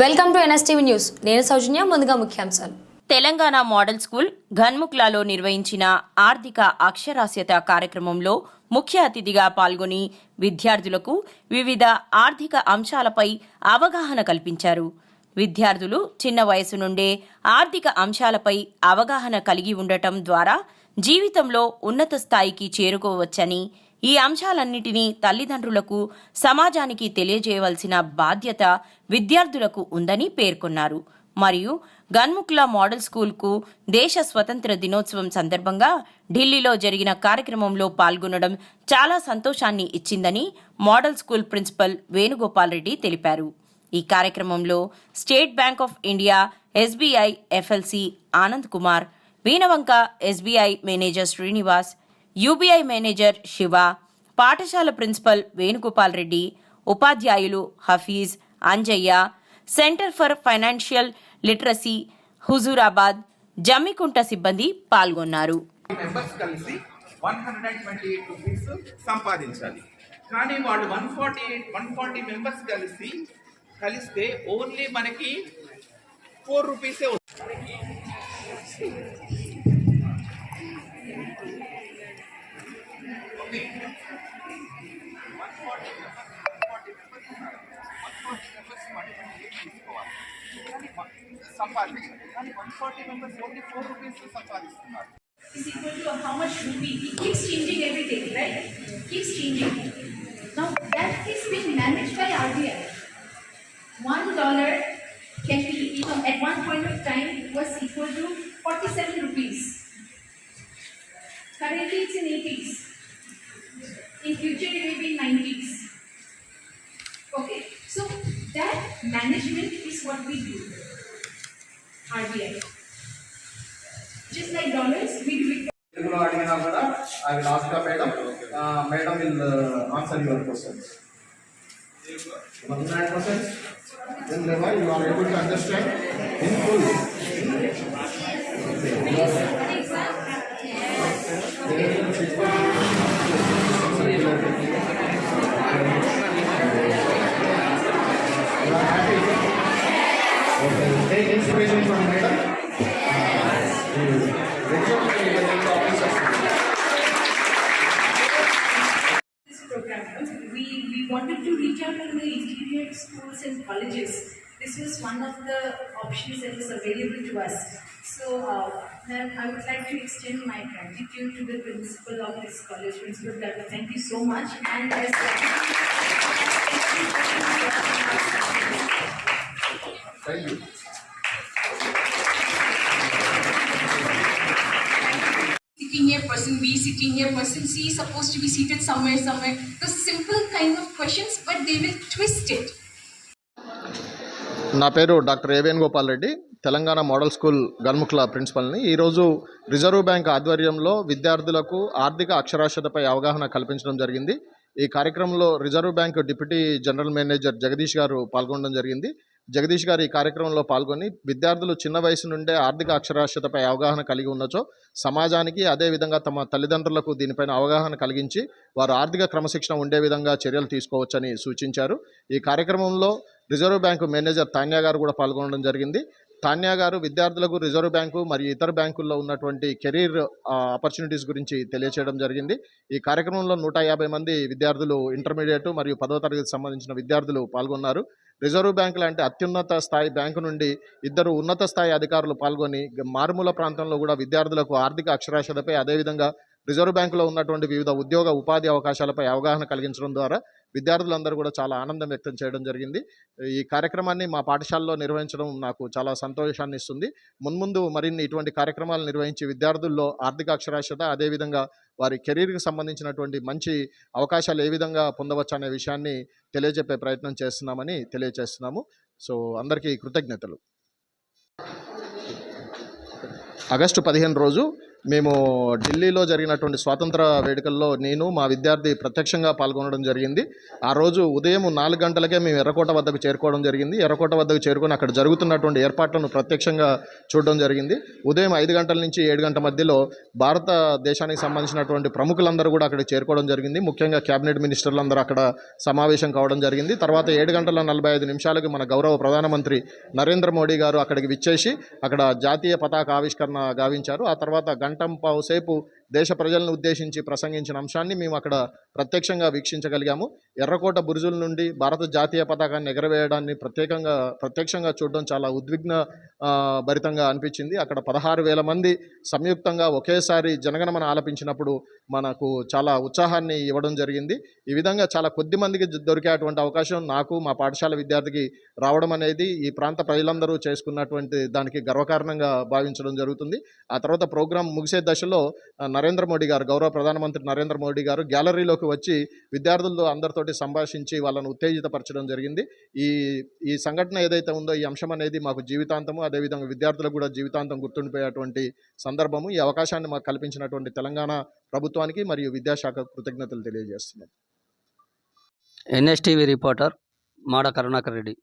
Welcome to NSTV news. నేను సౌజన్య ముందుగా ముఖ్యాంశాలు. తెలంగాణ మోడల్ స్కూల్ ఘన్ముఖ్లాలో నిర్వహించిన ఆర్థిక అక్షరాస్యత కార్యక్రమంలో ముఖ్య అతిథిగా పాల్గొని విద్యార్థులకు వివిధ ఆర్థిక అంశాలపై అవగాహన కల్పించారు. విద్యార్థులు చిన్న వయసు నుండే ఆర్థిక అంశాలపై అవగాహన కలిగి ఉండటం ద్వారా జీవితంలో ఉన్నత స్థాయికి చేరుకోవచ్చని ఈ అంశాలన్నిటినీ తల్లిదండ్రులకు సమాజానికి తెలియజేయవలసిన బాధ్యత విద్యార్థులకు ఉందని పేర్కొన్నారు. మరియు గన్ముఖ్లా మోడల్ స్కూల్కు దేశ స్వతంత్ర దినోత్సవం సందర్భంగా ఢిల్లీలో జరిగిన కార్యక్రమంలో పాల్గొనడం చాలా సంతోషాన్ని ఇచ్చిందని model school principal Venugopal Reddy తెలిపారు. ఈ కార్యక్రమంలో State Bank of India SBI FLC Anand Kumar Veenavanka SBI manager Srinivas UBI manager Shiva పాఠశాల ప్రిన్సిపల్ వేణుగోపాల్ రెడ్డి ఉపాధ్యాయులు Hafeez Anjaiah centre for financial literacy Huzurabad Jammikunta సిబ్బంది పాల్గొన్నారు. మెంబర్స్ కలిసి one hundred and twenty eight rupees సంపాదించాలి. కానీ వాళ్ళు one forty eight one forty members కలిసి కలిస్తే ఓన్లీ మనకి ఫోర్ రూపీసే వస్తుంది. తీసుకోవాలి కానీ సంపాదించాలి కానీ one forty members only four rupees సంపాదిస్తున్నారు is equal to how much rupee. It keeps changing every day, right? Keeps changing. Now that is being managed by RBI. One dollar can be, you know, at one point of time it was equal to 47 rupees. Currently it's in 80s. future it will be 90s. Okay, so that management is what we do. RBI. Just like dollars, we do it. I will ask the madam. Uh, madam will uh, answer your questions. One hundred percent. Then thereby you are able to understand in full. Please, please, sir. Yes. Schools and colleges. This was one of the options that was available to us. So, uh, ma'am, I would like to extend my gratitude to the principal of this college, Principal Dutta. Thank you so much. And as Thank you. sitting here, person B sitting here, person C is supposed to be seated somewhere, somewhere. The simple kind of questions, but they will twist it. నా పేరు doctor ఏవేన్ Gopal Reddy. Telangana model school గన్ముఖ్ల ప్రిన్సిపల్ని. ఈరోజు reserve bank ఆధ్వర్యంలో విద్యార్థులకు ఆర్థిక అక్షరాస్యతపై అవగాహన కల్పించడం జరిగింది. ఈ కార్యక్రమంలో reserve bank deputy general manager Jagadish garu పాల్గొనడం జరిగింది. జగదీష్ గారు ఈ కార్యక్రమంలో పాల్గొని విద్యార్థులు చిన్న వయసు నుండే ఆర్థిక అక్షరాస్యతపై అవగాహన కలిగి ఉన్నచో సమాజానికి అదేవిధంగా తమ తల్లిదండ్రులకు దీనిపైన అవగాహన కలిగించి వారు ఆర్థిక క్రమశిక్షణ ఉండే విధంగా చర్యలు తీసుకోవచ్చని సూచించారు. ఈ కార్యక్రమంలో రిజర్వ్ బ్యాంకు మేనేజర్ తాన్యా గారు కూడా పాల్గొనడం జరిగింది. తాన్యా గారు విద్యార్థులకు రిజర్వ్ బ్యాంకు మరియు ఇతర బ్యాంకుల్లో ఉన్నటువంటి కెరీర్ ఆపర్చునిటీస్ గురించి తెలియచేయడం జరిగింది. ఈ కార్యక్రమంలో నూట యాభై మంది విద్యార్థులు ఇంటర్మీడియట్ మరియు పదవ తరగతి సంబంధించిన విద్యార్థులు పాల్గొన్నారు. రిజర్వ్ బ్యాంక్ లాంటి అత్యున్నత స్థాయి బ్యాంకు నుండి ఇద్దరు ఉన్నత స్థాయి అధికారులు పాల్గొని మారుమూల ప్రాంతంలో కూడా విద్యార్థులకు ఆర్థిక అక్షరాస్యతపై అదేవిధంగా రిజర్వ్ బ్యాంకులో ఉన్నటువంటి వివిధ ఉద్యోగ ఉపాధి అవకాశాలపై అవగాహన కలిగించడం ద్వారా విద్యార్థులందరూ కూడా చాలా ఆనందం వ్యక్తం చేయడం జరిగింది. ఈ కార్యక్రమాన్ని మా పాఠశాలలో నిర్వహించడం నాకు చాలా సంతోషాన్ని ఇస్తుంది. మున్ముందు మరిన్ని ఇటువంటి కార్యక్రమాలు నిర్వహించి విద్యార్థుల్లో ఆర్థిక అక్షరాస్యత అదేవిధంగా వారి కెరీర్కి సంబంధించినటువంటి మంచి అవకాశాలు ఏ విధంగా పొందవచ్చు అనే విషయాన్ని తెలియజెప్పే ప్రయత్నం చేస్తున్నామని తెలియజేస్తున్నాము. సో అందరికీ కృతజ్ఞతలు. ఆగస్టు పదిహేను రోజు మేము ఢిల్లీలో జరిగినటువంటి స్వాతంత్ర వేడుకల్లో నేను మా విద్యార్థి ప్రత్యక్షంగా పాల్గొనడం జరిగింది. ఆ రోజు ఉదయం నాలుగు గంటలకే మేము ఎర్రకోట వద్దకు చేరుకోవడం జరిగింది. ఎర్రకోట వద్దకు చేరుకొని అక్కడ జరుగుతున్నటువంటి ఏర్పాట్లను ప్రత్యక్షంగా చూడడం జరిగింది. ఉదయం ఐదు గంటల నుంచి ఏడు గంటల మధ్యలో భారతదేశానికి సంబంధించినటువంటి ప్రముఖులందరూ కూడా అక్కడ చేరుకోవడం జరిగింది. ముఖ్యంగా కేబినెట్ మినిస్టర్లందరూ అక్కడ సమావేశం కావడం జరిగింది. తర్వాత ఏడు గంటల నలభై ఐదు నిమిషాలకు మన గౌరవ ప్రధానమంత్రి నరేంద్ర మోడీ గారు అక్కడికి విచ్చేసి అక్కడ జాతీయ పతాక ఆవిష్కరణ గావించారు. ఆ తర్వాత గంటం పావుసేపు దేశ ప్రజలను ఉద్దేశించి ప్రసంగించిన అంశాన్ని మేము అక్కడ ప్రత్యక్షంగా వీక్షించగలిగాము. ఎర్రకోట బురుజుల నుండి భారత జాతీయ పతాకాన్ని ఎగరవేయడాన్ని ప్రత్యేకంగా ప్రత్యక్షంగా చూడడం చాలా ఉద్విగ్న భరితంగా అనిపించింది. అక్కడ పదహారు వేల మంది సంయుక్తంగా ఒకేసారి జనగణమన ఆలపించినప్పుడు మనకు చాలా ఉత్సాహాన్ని ఇవ్వడం జరిగింది. ఈ విధంగా చాలా కొద్ది మందికి దొరికేటువంటి అవకాశం నాకు మా పాఠశాల విద్యార్థికి రావడం అనేది ఈ ప్రాంత ప్రజలందరూ చేసుకున్నటువంటి దానికి గర్వకారణంగా భావించడం జరుగుతుంది. ఆ తర్వాత ప్రోగ్రాం ముగిసే దశలో నరేంద్ర మోడీ గారు గౌరవ ప్రధానమంత్రి నరేంద్ర మోడీ గారు గ్యాలరీలోకి వచ్చి విద్యార్థులతో అందరితోటి సంభాషించి వాళ్ళను ఉత్తేజితపరచడం జరిగింది. ఈ ఈ సంఘటన ఏదైతే ఉందో ఈ అంశం అనేది మాకు జీవితాంతము అదేవిధంగా విద్యార్థులకు కూడా జీవితాంతం గుర్తుండిపోయేటువంటి సందర్భము ఈ అవకాశాన్ని మాకు కల్పించినటువంటి తెలంగాణ ప్రభుత్వానికి మరియు విద్యాశాఖ కృతజ్ఞతలు తెలియజేస్తున్నాం. NSTV reporter Mada Karunakar Reddy.